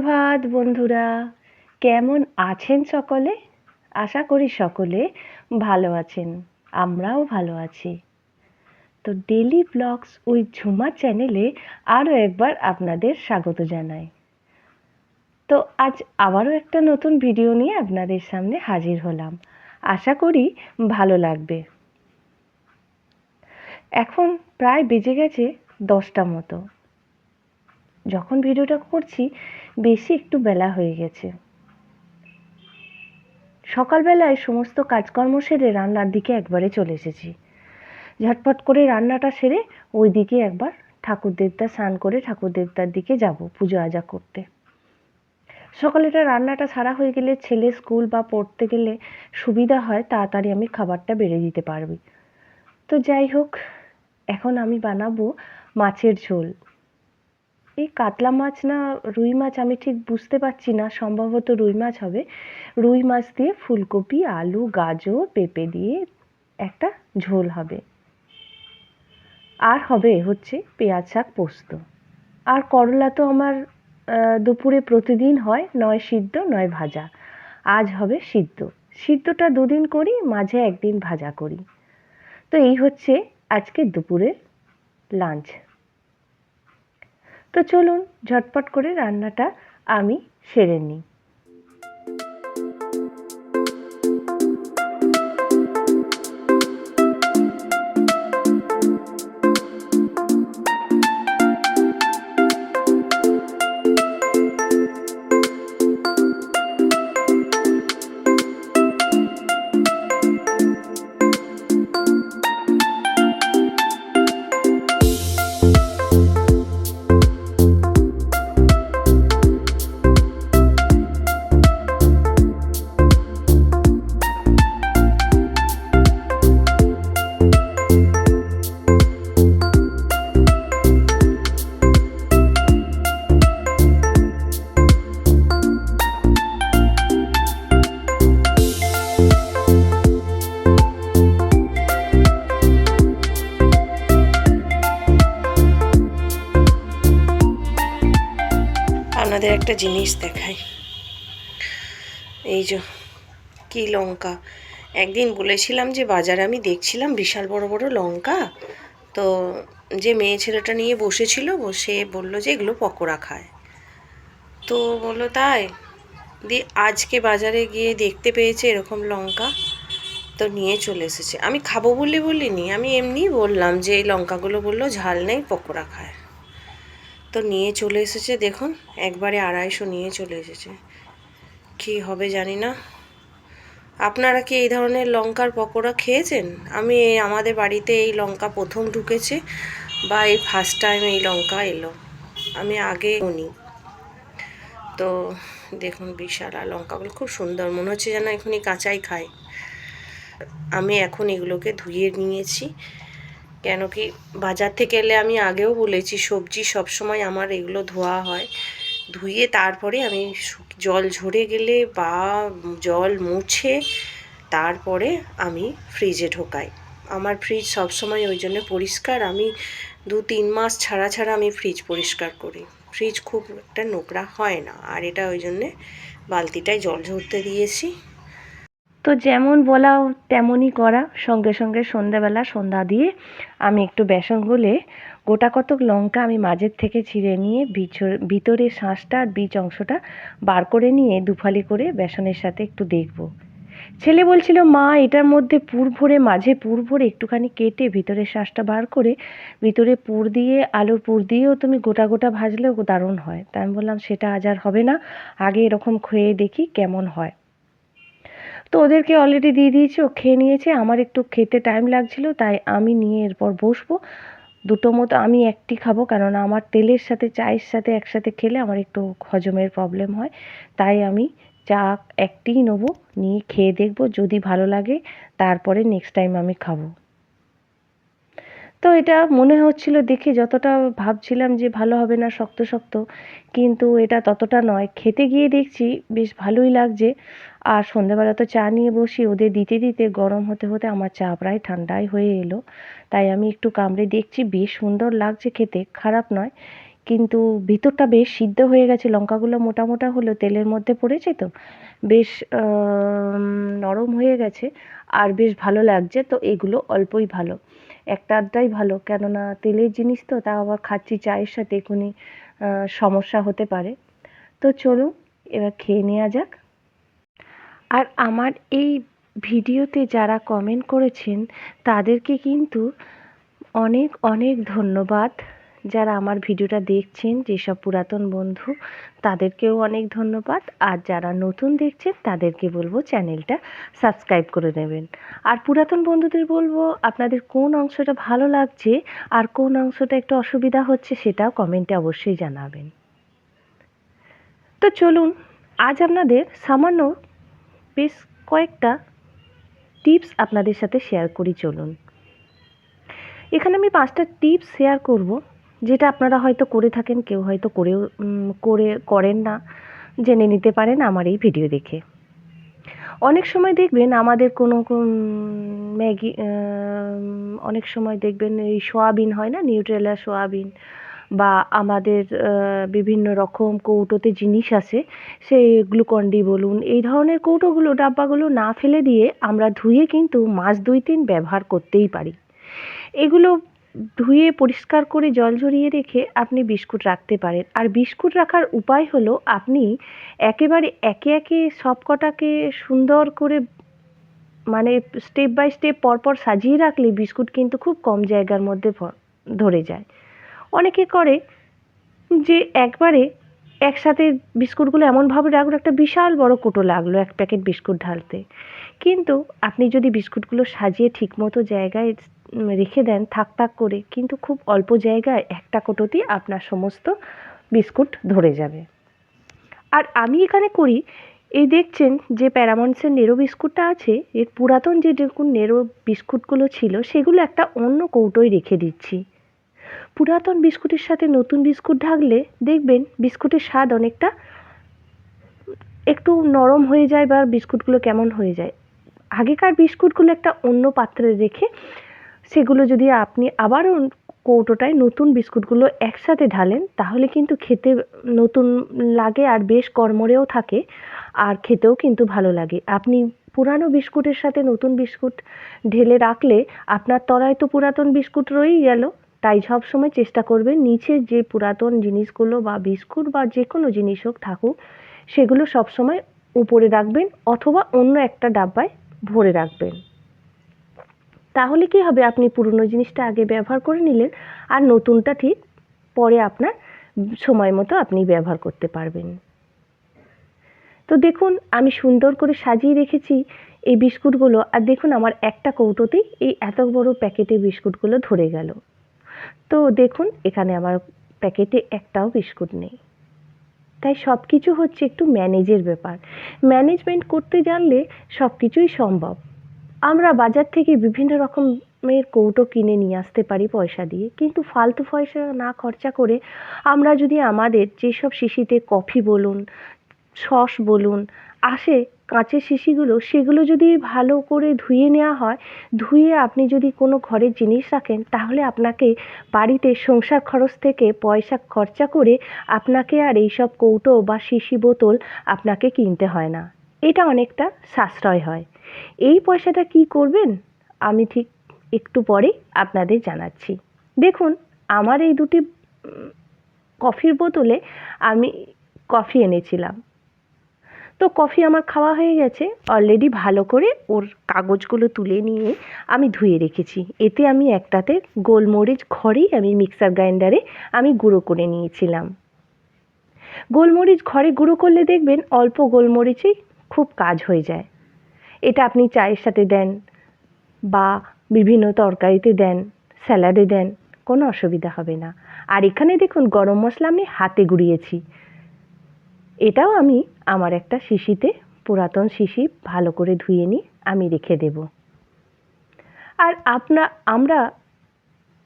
সুপ্রভাত বন্ধুরা, কেমন আছেন সকলে? আশা করি সকলে ভালো আছেন, আমরাও ভালো আছি। তো ডেলি ব্লগস উইথ ঝুমা চ্যানেলে আরও একবার আপনাদের স্বাগত জানাই। তো আজ আবারও একটা নতুন ভিডিও নিয়ে আপনাদের সামনে হাজির হলাম। আশা করি ভালো লাগবে। এখন প্রায় বেজে গেছে দশটা মতো। যখন ভিডিওটা করছি বেশি একটু বেলা হয়ে গেছে। সকালবেলায় সমস্ত কাজকর্ম সেরে রান্নার দিকে একবারে চলে এসেছি। ঝটপট করে রান্নাটা সেরে ওই দিকে একবার ঠাকুর দেবতা স্নান করে ঠাকুর দেবতার দিকে যাব পুজো আজা করতে। সকালেটা রান্নাটা সারা হয়ে গেলে ছেলে স্কুল বা পড়তে গেলে সুবিধা হয়, তাড়াতাড়ি আমি খাবারটা বেড়ে দিতে পারবি। তো যাই হোক, এখন আমি বানাবো মাছের ঝোল। এই কাতলা মাছ না রুই মাছ আমি ঠিক বুঝতে পারছি না, সম্ভবত রুই মাছ হবে। রুই মাছ দিয়ে ফুলকপি, আলু, গাজর, পেঁপে দিয়ে একটা ঝোল হবে। আর হবে হচ্ছে পেঁয়াজ শাক পোস্ত। আর করলা তো আমার দুপুরে প্রতিদিন হয়, নয় সিদ্ধ, নয় ভাজা। আজ হবে সিদ্ধ। সিদ্ধটা দুদিন করি, মাঝে একদিন ভাজা করি। তো এই হচ্ছে আজকে দুপুরের লাঞ্চ তো চলুন ঝটপট করে রান্নাটা আমি সেরে নিই। আপনাদের একটা জিনিস দেখাই। এই যে, কি লঙ্কা? একদিন বলেছিলাম যে বাজারে আমি দেখছিলাম বিশাল বড় বড় লঙ্কা। তো যে মেয়ে ছেলেটা নিয়ে বসেছিল, বসে বলল যে এগুলো পকোড়া খায়। তো বলল, তাই? দিয়ে আজকে বাজারে গিয়ে দেখতে পেয়েছে এরকম লঙ্কা। তো নিয়ে চলে এসেছে। আমি খাব বলে বলিনি, আমি এমনি বললাম যে এই লঙ্কাগুলো বলল ঝাল নেই, পকোড়া খায়। তো নিয়ে চলে এসেছে, দেখুন, একবারে আড়াইশো নিয়ে চলে এসেছে। কি হবে জানি না। আপনারা কি এই ধরনের লঙ্কার পকোড়া খেয়েছেন? আমি আমাদের বাড়িতে এই লঙ্কা প্রথম ঢুকেছে, বা এই ফার্স্ট টাইম এই লঙ্কা এলো। আমি আগে উনি। তো দেখুন, বিশাল আর লঙ্কাগুলো খুব সুন্দর। মনে হচ্ছে যেন এখনই কাঁচাই খায়। আমি এখন এগুলোকে ধুয়ে নিয়েছি। কেন কি বাজার থেকে এলে আমি আগেও বলেছি, সবজি সবসময় আমার এগুলো ধোয়া হয়। ধুয়ে তারপরে আমি জল ঝরে গেলে বা জল মুছে তারপরে আমি ফ্রিজে ঢোকাই। আমার ফ্রিজ সবসময় ওই জন্য পরিষ্কার, আমি দু তিন মাস ছাড়া ছাড়া আমি ফ্রিজ পরিষ্কার করি। ফ্রিজ খুব একটা নোংরা হয় না। আর এটা ওই জন্যে বালতিটায় জল ঝরতে দিয়েছি। তো যেমন বলা তেমনই করা। সঙ্গে সঙ্গে সন্ধ্যাবেলা সন্ধ্যা দিয়ে আমি একটু বেসন গুলে গোটা কতক লঙ্কা আমি মাঝের থেকে ছিঁড়ে নিয়ে ভিতরে শাঁসটা আর বীজ অংশটা বার করে নিয়ে দুফালি করে বেসনের সাথে একটু দেখব। ছেলে বলছিল, মা, এটার মধ্যে পুর ভরে, মাঝে পুর ভরে একটুখানি কেটে ভিতরে শাঁসটা বার করে ভিতরে পুর দিয়ে, আলুর পুর দিয়েও তুমি গোটা গোটা ভাজলেও দারুণ হয়। তাই আমি বললাম, সেটা আজ আর হবে না। আগে এরকম খেয়ে দেখি কেমন হয়। তো ওদেরকে অলরেডি দিয়ে দিয়েছি, ও খেয়ে নিয়েছে, আমার একটু খেতে টাইম লাগছিল, তাই আমি নিয়ে এরপর বসবো। দুটো মতো আমি একটি খাব কেননা আমার তেলের সাথে, চায়ের সাথে একসাথে খেলে আমার একটু হজমের প্রবলেম হয়। তাই আমি চা একটিই নেব, নিয়ে খেয়ে দেখব, যদি ভালো লাগে, তারপরে নেক্সট টাইম আমি খাব। তো এটা মনে হচ্ছিল দেখে যতটা ভাবছিলাম যে ভালো হবে না, শক্ত শক্ত, কিন্তু এটা ততটা নয়। খেতে গিয়ে দেখছি বেশ ভালোই লাগছে। আর সন্ধ্যেবেলা তো চা নিয়ে বসি, ওদের দিতে দিতে গরম হতে হতে আমার চা প্রায় ঠান্ডাই হয়ে এলো। তাই আমি একটু কামড়ে দেখছি, বেশ সুন্দর লাগছে খেতে, খারাপ নয়, কিন্তু ভিতরটা বেশ সিদ্ধ হয়ে গেছে, লঙ্কাগুলো মোটা মোটা হলেও তেলের মধ্যে পড়েছে তো, বেশ নরম হয়ে গেছে, আর বেশ ভালো লাগছে, তো এগুলো অল্পই ভালো। একটা আধটাই ভালো। কেননা তেলের জিনিস তো, তাও আবার খাচ্ছি চায়ের সাথে এখনই সমস্যা হতে পারে। তো চলুন, এবার খেয়ে নেওয়া যাক। আর আমার এই ভিডিওতে যারা কমেন্ট করেছেন, তাদেরকে কিন্তু অনেক অনেক ধন্যবাদ। যারা আমার ভিডিওটা দেখছেন, যেসব পুরাতন বন্ধু, তাদেরকেও অনেক ধন্যবাদ। আর যারা নতুন দেখছেন, তাদেরকে বলব চ্যানেলটা সাবস্ক্রাইব করে নেবেন। আর পুরাতন বন্ধুদের বলব, আপনাদের কোন অংশটা ভালো লাগছে আর কোন অংশটা একটু অসুবিধা হচ্ছে সেটাও কমেন্টে অবশ্যই জানাবেন। তো চলুন, আজ আপনাদের সামান্য বেশ কয়েকটা টিপস আপনাদের সাথে শেয়ার করি, চলুন। এখানে আমি পাঁচটা টিপস শেয়ার করব। যেটা আপনারা হয়তো করে থাকেন, কেউ হয়তো করেও করে, করেন না, জেনে নিতে পারেন আমার এই ভিডিও দেখে। অনেক সময় দেখবেন আমাদের কোনো ম্যাগি অনেক সময় দেখবেন এই সোয়াবিন হয় না, নিউট্রেলা সোয়াবিন বা আমাদের বিভিন্ন রকম কৌটোতে জিনিস আছে, সেই গ্লুকন্ডি বলুন, এই ধরনের কৌটোগুলো, ডাব্বাগুলো না ফেলে দিয়ে আমরা ধুয়ে কিন্তু মাস দুই তিন ব্যবহার করতেই পারি। এগুলো ধুয়ে পরিষ্কার করে জল ঝরিয়ে রেখে আপনি বিস্কুট রাখতে পারেন। আর বিস্কুট রাখার উপায় হলো আপনি একেবারে একে একে সব কটাকে সুন্দর করে মানে স্টেপ বাই স্টেপ পরপর সাজিয়ে রাখলে বিস্কুট কিন্তু খুব কম জায়গার মধ্যে ধরে যায়। অনেকে করে যে একবারে একসাথে বিস্কুটগুলো এমনভাবে রাখল, একটা বিশাল বড় কোটো লাগল এক প্যাকেট বিস্কুট ঢালতে। কিন্তু আপনি যদি বিস্কুটগুলো সাজিয়ে ঠিকমতো জায়গায় রেখে দেন থাক থাক করে। কিন্তু খুব অল্প জায়গায় একটা কোটোতেই আপনার সমস্ত বিস্কুট ধরে যাবে। আর আমি এখানে করি, এই দেখছেন যে প্যারামন্সের নেরো বিস্কুটটা আছে, এর পুরাতন যে যেরকম নেরো বিস্কুটগুলো ছিল, সেগুলো একটা অন্য কৌটোয় রেখে দিচ্ছি। পুরাতন বিস্কুটের সাথে নতুন বিস্কুট ঢাকলে দেখবেন বিস্কুটের স্বাদ অনেকটা একটু নরম হয়ে যায় বা বিস্কুটগুলো কেমন হয়ে যায়। আগেকার বিস্কুটগুলো একটা অন্য পাত্রে রেখে সেগুলো যদি আপনি আবারও কৌটোটায় নতুন বিস্কুটগুলো একসাথে ঢালেন, তাহলে কিন্তু খেতে নতুন লাগে আর বেশ কর্মরেও থাকে আর খেতেও কিন্তু ভালো লাগে। আপনি পুরানো বিস্কুটের সাথে নতুন বিস্কুট ঢেলে রাখলে আপনার তলায় তো পুরাতন বিস্কুট রয়েই গেল। তাই সব সময় চেষ্টা করবেন নিচে যে পুরাতন জিনিসগুলো বা বিস্কুট বা যে কোনো জিনিস হোক থাকুক, সেগুলো সব সময় উপরে রাখবেন অথবা অন্য একটা ডাব্বায় ভরে রাখবেন। তাহলে কি হবে? আপনি পুরনো জিনিসটা আগে ব্যবহার করে নিলেন আর নতুনটা ঠিক পরে আপনার সময় মতো আপনি ব্যবহার করতে পারবেন। তো দেখুন, আমি সুন্দর করে সাজিয়ে রেখেছি এই বিস্কুটগুলো। আর দেখুন, আমার একটা কৌটোতেই এই এত বড় প্যাকেটে বিস্কুটগুলো ধরে গেল। তো দেখুন, এখানে আমার প্যাকেটে একটাও বিস্কুট নেই। তাই সব কিছু হচ্ছে একটু ম্যানেজের ব্যাপার। ম্যানেজমেন্ট করতে জানলে সব কিছুই সম্ভব। আমরা বাজার থেকে বিভিন্ন রকমের কৌটো কিনে নিয়ে আসতে পারি পয়সা দিয়ে, কিন্তু ফালতু পয়সা না খরচা করে আমরা যদি আমাদের যেসব শিশিতে কফি বলুন, সস বলুন, আসে কাঁচের শিশিগুলো, সেগুলো যদি ভালো করে ধুয়ে নেওয়া হয়, ধুয়ে আপনি যদি কোনো ঘরের জিনিস রাখেন, তাহলে আপনাকে বাড়িতে সংসার খরচ থেকে পয়সা খরচা করে আপনাকে আর এইসব কৌটো বা শিশি বোতল আপনাকে কিনতে হয় না। এটা অনেকটা সাশ্রয় হয়। এই পয়সাটা কি করবেন? আমি ঠিক একটু পরেই আপনাদের জানাচ্ছি। দেখুন, আমার এই দুটি কফির বোতলে আমি কফি এনেছিলাম। তো কফি আমার খাওয়া হয়ে গেছে। অলরেডি ভালো করে ওর কাগজগুলো তুলে নিয়ে আমি ধুয়ে রেখেছি। এতে আমি একটাতে গোলমরিচ ঘরেই আমি মিক্সার গ্রাইন্ডারে আমি গুঁড়ো করে নিয়েছিলাম। গোলমরিচ ঘরে গুঁড়ো করলে দেখবেন অল্প গোলমরিচেই খুব কাজ হয়ে যায়। এটা আপনি চায়ের সাথে দেন বা বিভিন্ন তরকারিতে দেন, স্যালাডে দেন, কোনো অসুবিধা হবে না। আর এখানে দেখুন, গরম মশলা আমি হাতে গুঁড়িয়েছি। এটাও আমি আমার একটা শিশিতে, পুরাতন শিশি, ভালো করে ধুয়ে নিয়ে আমি রেখে দেব। আর আপনা, আমরা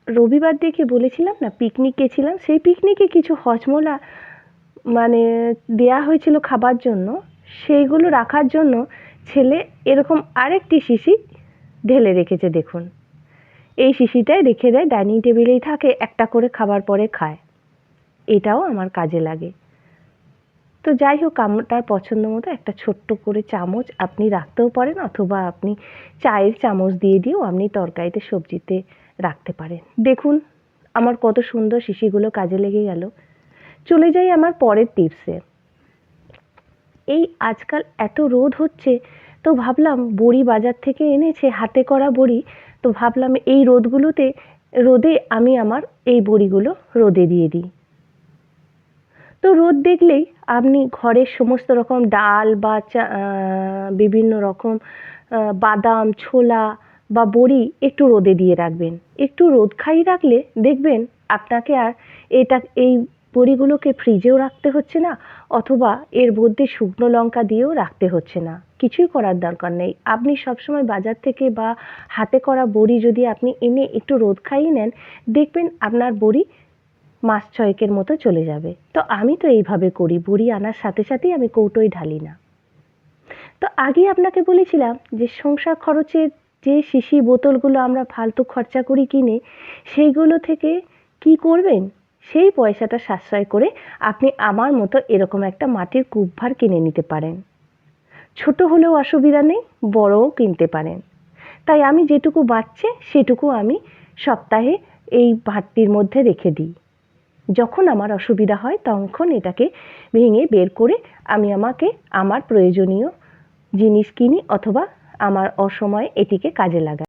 রবিবার দেখে বলেছিলাম না পিকনিক গেছিলাম সেই পিকনিকে কিছু হজমোলা মানে দেয়া হয়েছিল খাবার জন্য, সেইগুলো রাখার জন্য ছেলে এরকম আরেকটি শিশি ঢেলে রেখেছে, দেখুন। এই শিশিটায় রেখে দেয়, ডাইনিং টেবিলেই থাকে, একটা করে খাবার পরে খায়। এটাও আমার কাজে লাগে। তো যাই হোক আপনার পছন্দ মতো একটা ছোট্ট করে চামচ আপনি রাখতেও পারেন, অথবা আপনি চায়ের চামচ দিয়ে দিয়েও আপনি তরকারিতে সবজিতে রাখতে পারেন। দেখুন, আমার কত সুন্দর শিশিগুলো কাজে লেগে গেল। চলে যাই আমার পরের টিপসে। এই আজকাল এত রোদ হচ্ছে, তো ভাবলাম বড়ি বাজার থেকে এনেছে, হাতে করা বড়ি, তো ভাবলাম এই রোদগুলোতে, রোদে আমি আমার এই বড়িগুলো রোদে দিয়ে দিই। তো রোদ দেখলেই আপনি ঘরের সমস্ত রকম ডাল বা বিভিন্ন রকম বাদাম, ছোলা বা বড়ি একটু রোদে দিয়ে রাখবেন। একটু রোদ খাই রাখলে দেখবেন আপনাকে আর এটা, এই বড়িগুলোকে ফ্রিজেও রাখতে হচ্ছে না, অথবা এর মধ্যে শুকনো লঙ্কা দিয়েও রাখতে হচ্ছে না। কিছুই করার দরকার নেই। আপনি সবসময় বাজার থেকে বা হাতে করা বড়ি যদি আপনি এনে একটু রোদ খাইয়ে নেন, দেখবেন আপনার বড়ি মাস ছয়েকের মতো চলে যাবে। তো আমি তো এইভাবে করি, বড়ি আনার সাথে সাথেই আমি কৌটোয় ঢালি না। তো আগে আপনাকে বলেছিলাম যে সংসার খরচের যে শিশি বোতলগুলো আমরা ফালতু খরচা করি কিনে, সেইগুলো থেকে কি করবেন? সেই পয়সাটা সাশ্রয় করে আপনি আমার মতো এরকম একটা মাটির কূপভার কিনে নিতে পারেন। ছোট হলেও অসুবিধা নেই, বড়ও কিনতে পারেন। তাই আমি যেটুকু বাঁচছে সেটুকু আমি সপ্তাহে এই ভাতটির মধ্যে রেখে দিই। যখন আমার অসুবিধা হয় তখন এটাকে ভেঙে বের করে আমি আমাকে আমার প্রয়োজনীয় জিনিস কিনি অথবা আমার অসময়ে এটিকে কাজে লাগাই।